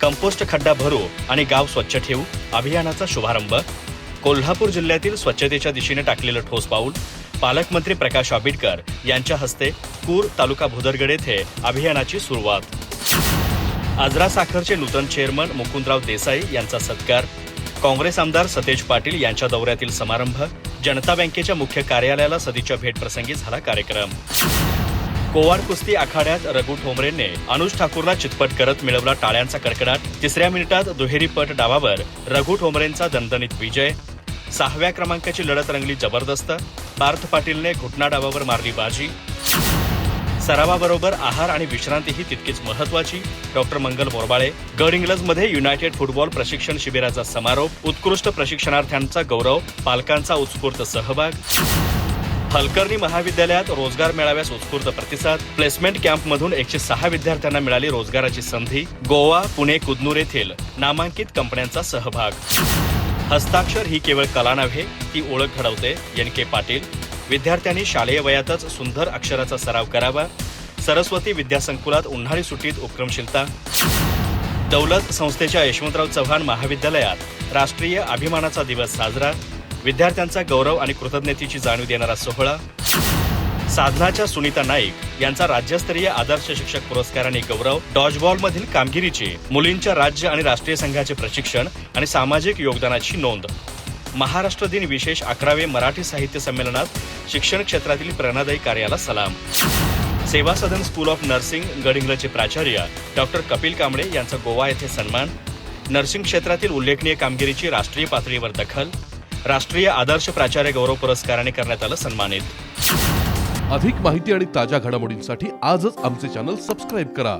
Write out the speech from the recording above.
Compost खड्डा भरू आणि गाव स्वच्छ ठेवू अभियानाचा शुभारंभ. कोल्हापूर जिल्ह्यातील स्वच्छतेच्या दिशेने टाकलेलं ठोस पाऊल पालकमंत्री प्रकाश आंबेडकर यांच्या हस्ते कूर तालुका भुदरगड येथे अभियानाची सुरुवात. आजरा साखरचे नूतन चेअरमन मुकुंदराव देसाई यांचा सत्कार काँग्रेस आमदार सतेज पाटील यांच्या दौऱ्यातील समारंभ जनता बँकेच्या मुख्य कार्यालयाला सदीच्या भेटप्रसंगी झाला कार्यक्रम. कोवाड कुस्ती आखाड्यात रघु ठोंबरेने अनुज ठाकूरला चितपट करत मिळवला टाळ्यांचा कडकडाट. तिसऱ्या मिनिटात दुहेरी पट डावावर रघु ठोंबरेंचा दणदणीत विजय. सहाव्या क्रमांकाची लढत रंगली जबरदस्त. पार्थ पाटीलने घुटना डावावर मारली बाजी. सरावाबरोबर आहार आणि विश्रांतीही तितकीच महत्वाची डॉक्टर मंगल बोरबाळे गड इंग्लजमध्ये युनायटेड फुटबॉल प्रशिक्षण शिबिराचा समारोप. उत्कृष्ट प्रशिक्षणार्थ्यांचा गौरव पालकांचा उत्स्फूर्त सहभाग. हलकर्णी महाविद्यालयात रोजगार मेळाव्यास उत्स्फूर्त प्रतिसाद. प्लेसमेंट कॅम्पमधून एकशे सहा विद्यार्थ्यांना मिळाली रोजगाराची संधी. गोवा पुणे कुदनूर येथील नामांकित कंपन्यांचा सहभाग. हस्ताक्षर ही केवळ कला नव्हे ती ओळख घडवते. एन के पाटील विद्यार्थ्यांनी शालेय वयातच सुंदर अक्षराचा सराव करावा. सरस्वती विद्यासंकुलात उन्हाळी सुट्टीत उपक्रमशीलता. दौलत संस्थेच्या यशवंतराव चव्हाण महाविद्यालयात राष्ट्रीय अभिमानाचा दिवस साजरा. विद्यार्थ्यांचा गौरव आणि कृतज्ञतेची जाणीव देणारा सोहळा. साधनाच्या सुनीता नाईक यांचा राज्यस्तरीय आदर्श शिक्षक पुरस्काराने गौरव डॉजबॉलमधील कामगिरीची मुलींच्या राज्य आणि राष्ट्रीय संघाचे प्रशिक्षण आणि सामाजिक योगदानाची नोंद. महाराष्ट्र दिन विशेष अकरावे मराठी साहित्य संमेलनात शिक्षण क्षेत्रातील प्रेरणादायी कार्याला सलाम. Seva Sadan school of nursing गडिंगलचे प्राचार्य डॉक्टर कपिल कांबळे यांचा गोवा येथे सन्मान. नर्सिंग क्षेत्रातील उल्लेखनीय कामगिरीची राष्ट्रीय पातळीवर दखल. राष्ट्रीय आदर्श प्राचार्य गौरव पुरस्काराने करण्यात आलं सन्मानित. अधिक माहिती आणि ताज्या घडामोडींसाठी आजच आमचे चॅनल सबस्क्राईब करा.